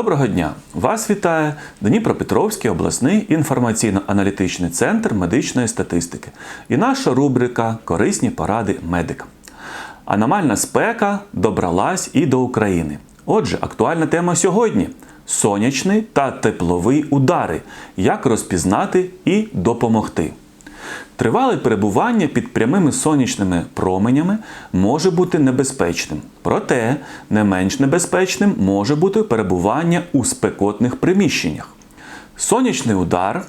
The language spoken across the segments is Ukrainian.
Доброго дня! Вас вітає Дніпропетровський обласний інформаційно-аналітичний центр медичної статистики і наша рубрика Корисні поради медикам. Аномальна спека добралась і до України. Отже, актуальна тема сьогодні сонячний та тепловий удари. Як розпізнати і допомогти. Тривале перебування під прямими сонячними променями може бути небезпечним. Проте не менш небезпечним може бути перебування у спекотних приміщеннях. Сонячний удар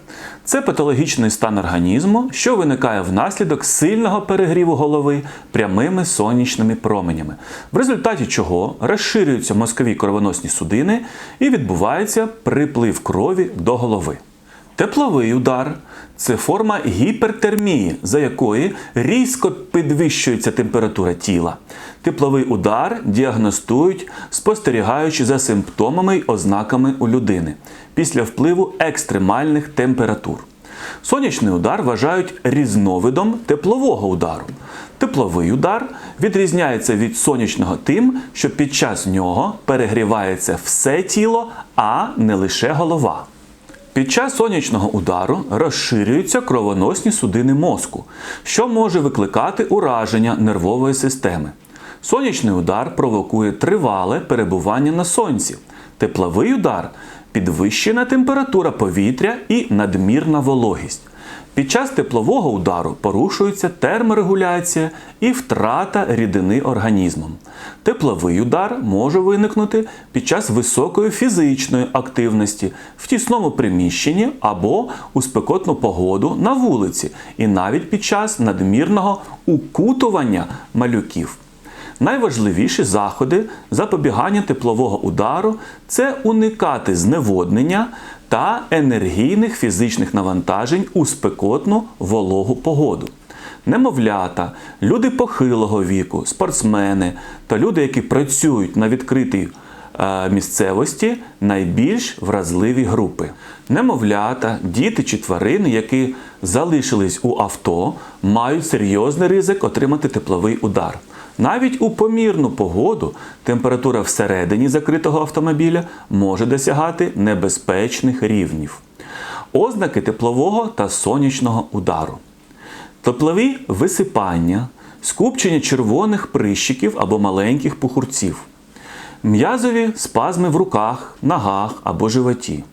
це патологічний стан організму, що виникає внаслідок сильного перегріву голови прямими сонячними променями, в результаті чого розширюються мозкові кровоносні судини і відбувається приплив крові до голови. Тепловий удар це форма гіпертермії, за якої різко підвищується температура тіла. Тепловий удар діагностують, спостерігаючи за симптомами й ознаками у людини після впливу екстремальних температур. Сонячний удар вважають різновидом теплового удару. Тепловий удар відрізняється від сонячного тим, що під час нього перегрівається все тіло, а не лише голова. Під час сонячного удару розширюються кровоносні судини мозку, що може викликати ураження нервової системи. Сонячний удар провокує тривале перебування на сонці. Тепловий удар підвищена температура повітря і надмірна вологість. Під час теплового удару порушується терморегуляція і втрата рідини організмом. Тепловий удар може виникнути під час високої фізичної активності в тісному приміщенні або у спекотну погоду на вулиці, і навіть під час надмірного укутування малюків. Найважливіші заходи запобігання теплового удару це уникати зневоднення та енергійних фізичних навантажень у спекотну вологу погоду. Немовлята, люди похилого віку, спортсмени та люди, які працюють на відкритій місцевості, найбільш вразливі групи. Немовлята, діти чи тварини, які залишились у авто, мають серйозний ризик отримати тепловий удар. Навіть у помірну погоду температура всередині закритого автомобіля може досягати небезпечних рівнів. Ознаки теплового та сонячного удару. Теплові висипання, скупчення червоних прищиків або маленьких пухурців, м'язові спазми в руках, ногах або животі,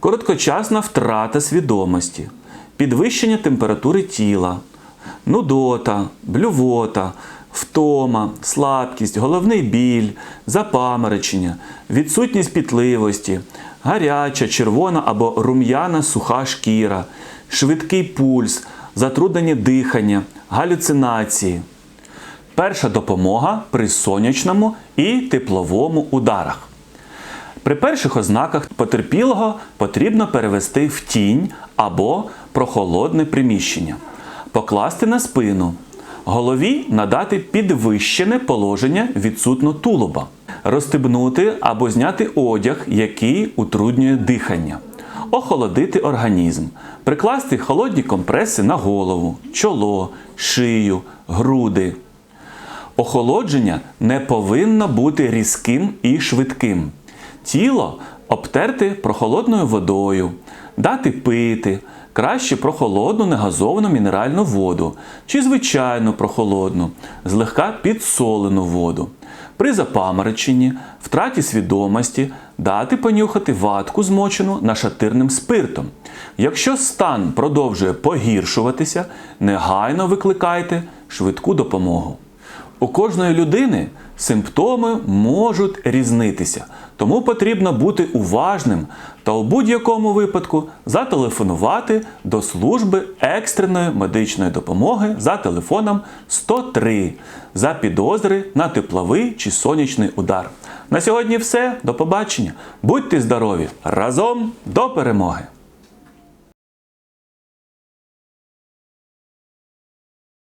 короткочасна втрата свідомості, підвищення температури тіла, нудота, блювота, втома, слабкість, головний біль, запаморочення, відсутність пітливості, гаряча, червона або рум'яна суха шкіра, швидкий пульс, затруднення дихання, галюцинації. Перша допомога при сонячному і тепловому ударах. При перших ознаках потерпілого потрібно перевести в тінь або прохолодне приміщення, покласти на спину, голові надати підвищене положення відсутно тулуба, розстебнути або зняти одяг, який утруднює дихання, охолодити організм, прикласти холодні компреси на голову, чоло, шию, груди. Охолодження не повинно бути різким і швидким. Тіло обтерти прохолодною водою, дати пити, краще прохолодну негазовану мінеральну воду чи звичайну прохолодну, злегка підсолену воду. При запамороченні, втраті свідомості дати понюхати ватку, змочену нашатирним спиртом. Якщо стан продовжує погіршуватися, негайно викликайте швидку допомогу. У кожної людини симптоми можуть різнитися, тому потрібно бути уважним та у будь-якому випадку зателефонувати до служби екстреної медичної допомоги за телефоном 103 за підозри на тепловий чи сонячний удар. На сьогодні все. До побачення. Будьте здорові! Разом до перемоги!